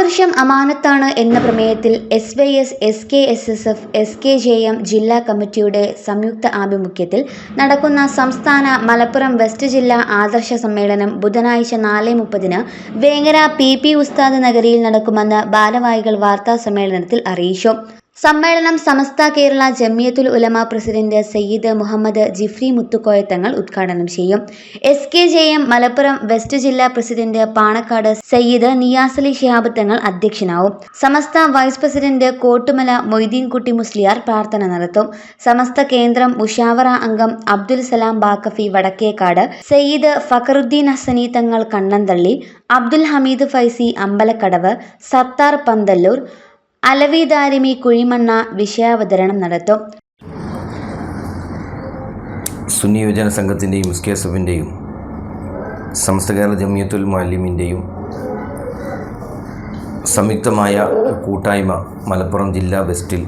ആദർശം അമാനത്താണ് എന്ന പ്രമേയത്തിൽ S Y S S K S S F S K J M ജില്ലാ കമ്മിറ്റിയുടെ സംയുക്ത ആഭിമുഖ്യത്തിൽ നടക്കുന്ന സംസ്ഥാന മലപ്പുറം വെസ്റ്റ് ജില്ലാ ആദർശ സമ്മേളനം ബുധനാഴ്ച നാല് മുപ്പതിന് വേങ്ങര പി പി ഉസ്താദ് നഗരിയിൽ നടക്കുമെന്ന് ഭാരവാഹികൾ വാർത്താ സമ്മേളനത്തിൽ അറിയിച്ചു. സമ്മേളനം സമസ്ത കേരള ജമിയത്തുൽ ഉലമ പ്രസിഡന്റ് സയ്യിദ് മുഹമ്മദ് ജിഫ്രി മുത്തുക്കോയത്തങ്ങൾ ഉദ്ഘാടനം ചെയ്യും. S K J M Malappuram west ജില്ലാ പ്രസിഡന്റ് പാണക്കാട് സയ്യിദ് നിയാസലി ശിഹാബ് തങ്ങൾ അധ്യക്ഷനാവും. സമസ്ത വൈസ് പ്രസിഡന്റ് കോട്ടുമല മൊയ്തീൻകുട്ടി മുസ്ലിയാർ പ്രാർത്ഥന നടത്തും. സമസ്ത കേന്ദ്രം മുഷാവറ അംഗം അബ്ദുൽ സലാം ബാക്കഫി വടക്കേക്കാട് സയ്യിദ് ഫഖറുദ്ദീൻ ഹസനി തങ്ങൾ കണ്ണന്തള്ളി അബ്ദുൽ ഹമീദ് ഫൈസി അമ്പലക്കടവ് സത്താർ പന്തല്ലൂർ അലവി ദാരിമി കുഴിമണ്ണ വിഷയാവതരണം നടത്തും. സുന്നി യുവജന സംഘത്തിന്റെയും എസ് കെ എസ് എഫിന്റെയും സമസ്ത കേരള ജമിയത്തുൽ മാലിമിന്റെയും സംയുക്തമായ കൂട്ടായ്മ മലപ്പുറം ജില്ലാ വെസ്റ്റിൽ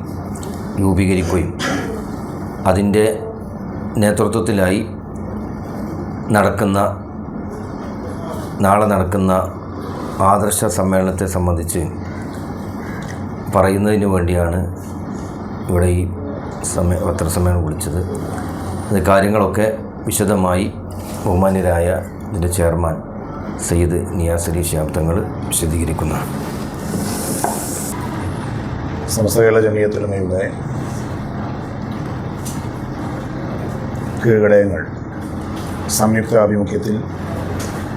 രൂപീകരിക്കുകയും അതിന്റെ നേതൃത്വത്തിലായി നടക്കുന്ന നാളെ നടക്കുന്ന ആദർശ സമ്മേളനത്തെ സംബന്ധിച്ച് പറയുന്നതിന് വേണ്ടിയാണ് ഇവിടെ ഈ സമയ പത്രസമ്മേളനം വിളിച്ചത്. അത് കാര്യങ്ങളൊക്കെ വിശദമായി ബഹുമാന്യരായ ഇതിന്റെ ചെയർമാൻ സയ്യിദ് നിയാസ് അലി ശാബ്ദങ്ങൾ തങ്ങൾ വിശദീകരിക്കുന്നതാണ് ജമീയത്തുലമയുടെ കീഴ്ഘടകങ്ങൾ സംയുക്ത ആഭിമുഖ്യത്തിൽ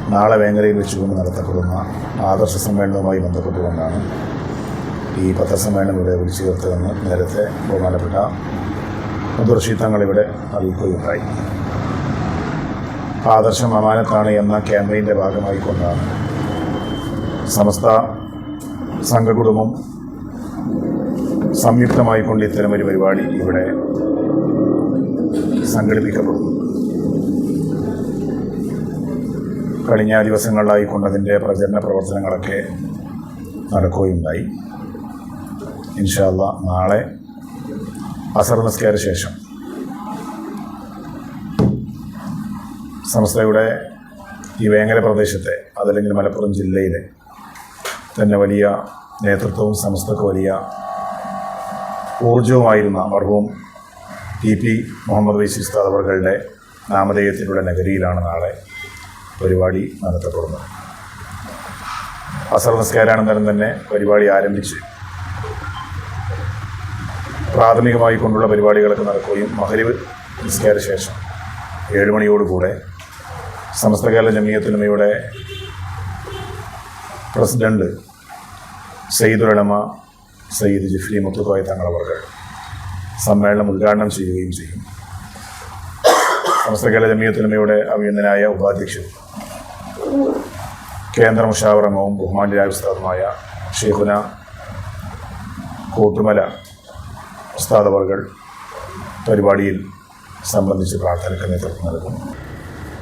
നാളെ വേങ്ങരയിൽ വെച്ചുകൊണ്ട് നടത്തപ്പെടുന്ന ആദർശ സമ്മേളനവുമായി ബന്ധപ്പെട്ടുകൊണ്ടാണ് ഈ പത്രസമ്മേളനം ഇവിടെ വിളിച്ചു ചേർത്തതെന്ന് നേരത്തെ ബഹുമാനപ്പെട്ട മുദർഷി തങ്ങൾ ഇവിടെ അറിയിക്കുകയുണ്ടായി. ആദർശം അമാനത്താണ് എന്ന ക്യാമ്പയിന്റെ ഭാഗമായി കൊണ്ടാണ് സമസ്ത സംഘകുടുംബം സംയുക്തമായി കൊണ്ട് ഒരു പരിപാടി ഇവിടെ സംഘടിപ്പിക്കപ്പെടുന്നു. കഴിഞ്ഞ ദിവസങ്ങളിലായി കൊണ്ടതിന്റെ പ്രചരണ പ്രവർത്തനങ്ങളൊക്കെ നടക്കുകയുണ്ടായി. ഇൻഷാല്ല നാളെ അസർ നമസ്കാര ശേഷം. സംസ്ഥയുടെ ഈ വേങ്ങര പ്രദേശത്തെ അതല്ലെങ്കിൽ മലപ്പുറം ജില്ലയിലെ തന്നെ വലിയ നേതൃത്വവും സംസ്ഥക്ക് വലിയ ഊർജവുമായിരുന്ന മർഹവും ടി പി മുഹമ്മദ് വൈസി ഉസ്താദ് അവർകളുടെ നാമധേയത്തിലുള്ള നഗരിയിലാണ് നാളെ പരിപാടി നടത്തപ്പെടുന്നത്. അസർ നമസ്കാരാനന്തരം തന്നെ പരിപാടി ആരംഭിച്ചു പ്രാഥമികമായി കൊണ്ടുള്ള പരിപാടികളൊക്കെ നടക്കുകയും മഹരിവ് നിസ്കാര ശേഷം ഏഴുമണിയോടുകൂടെ സമസ്ത കേരള ജമീയത്തുലമയുടെ പ്രസിഡന്റ് സയ്യിദുലമ സയ്യിദ് ജിഫ്രി മുത്തുക്കോയ തങ്ങളവർ സമ്മേളനം ഉദ്ഘാടനം ചെയ്യുകയും ചെയ്യും. സമസ്ത കേരള ജമീയത്തുലമയുടെ അഭിനന്ദനായ ഉപാധ്യക്ഷൻ കേന്ദ്ര മുഷാവറംഗവും ബഹുമാന്യരായ ഉസ്താദുമായ ഷെയ്ഖുന കോട്ടുമല ഉസ്താദ് അവർകൾ പരിപാടിയിൽ സംബന്ധിച്ച് പ്രാർത്ഥനയ്ക്ക് നേതൃത്വം നൽകുന്നു.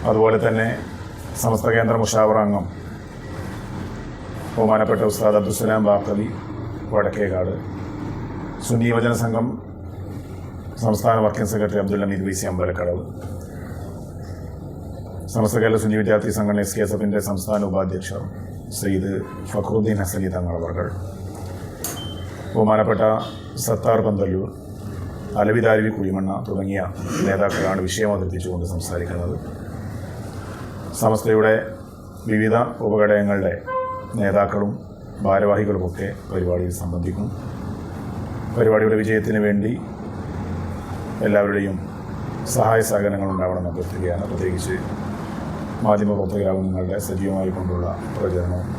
അതുപോലെ തന്നെ സമസ്ത കേന്ദ്ര മുഷാവറ അംഗം ബഹുമാനപ്പെട്ട ഉസ്താദ് അബ്ദുസ്സലാം ബാക്കവി വടക്കേകാട് സുന്നി യുവജന സംഘം സംസ്ഥാന working secretary Abdul Hameed V C Ambalakkadavu Samastha Kerala Sunni Vidyarthi Sanghatana S K S എഫിന്റെ സംസ്ഥാന ഉപാധ്യക്ഷർ സയ്യിദ് ഫഖറുദ്ദീൻ ഹസലി തങ്ങളവർകൾ ബഹുമാനപ്പെട്ട സത്താർ പന്തല്ലൂർ അലവിദാരവി കുഴിമണ്ണ തുടങ്ങിയ നേതാക്കളാണ് വിഷയം അവതരിപ്പിച്ചുകൊണ്ട് സംസാരിക്കുന്നത്. സമസ്തയുടെ വിവിധ ഉപഘടകങ്ങളുടെ നേതാക്കളും ഭാരവാഹികളുമൊക്കെ പരിപാടിയിൽ സംബന്ധിക്കും. പരിപാടിയുടെ വിജയത്തിന് വേണ്ടി എല്ലാവരുടെയും സഹായ സഹകരണങ്ങൾ ഉണ്ടാവണമെന്ന് അഭ്യർത്ഥിക്കുകയാണ് പ്രത്യേകിച്ച് മാധ്യമപ്രവർത്തകരാകും നിങ്ങളുടെ സജീവമായി കൊണ്ടുള്ള പ്രചരണവും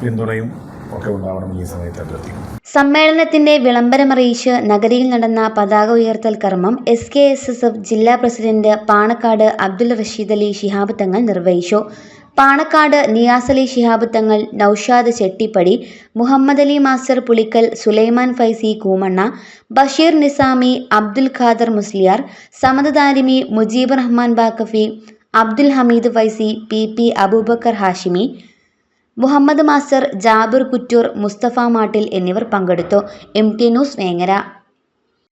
പിന്തുണയും ഒക്കെ ഉണ്ടാവണമെന്ന് ഈ സമയത്ത് അഭ്യർത്ഥിക്കുന്നു. സമ്മേളനത്തിന്റെ വിളംബരമറിയിച്ച് നഗരിയിൽ നടന്ന പതാക ഉയർത്തൽ കർമ്മം S K S S F ജില്ലാ പ്രസിഡന്റ് പാണക്കാട് അബ്ദുൽ റഷീദ് അലി ശിഹാബ് തങ്ങൾ നിർവഹിച്ചു. Panakkad Niyas Ali Shihab Thangal Noushad Chettippadi Muhammad Ali master Pulikkal Sulaiman Faizy Koomanna Basheer Nizami Abdul Khader Musliyar Samad Darimi Mujeeb Rahman ബാക്കഫി Abdul Hameed Faizy P P Aboobacker Hashimi Muhammad master Jabir Kuttoor Musthafa Mattil എന്നിവർ പങ്കെടുത്തു. M news Vengara.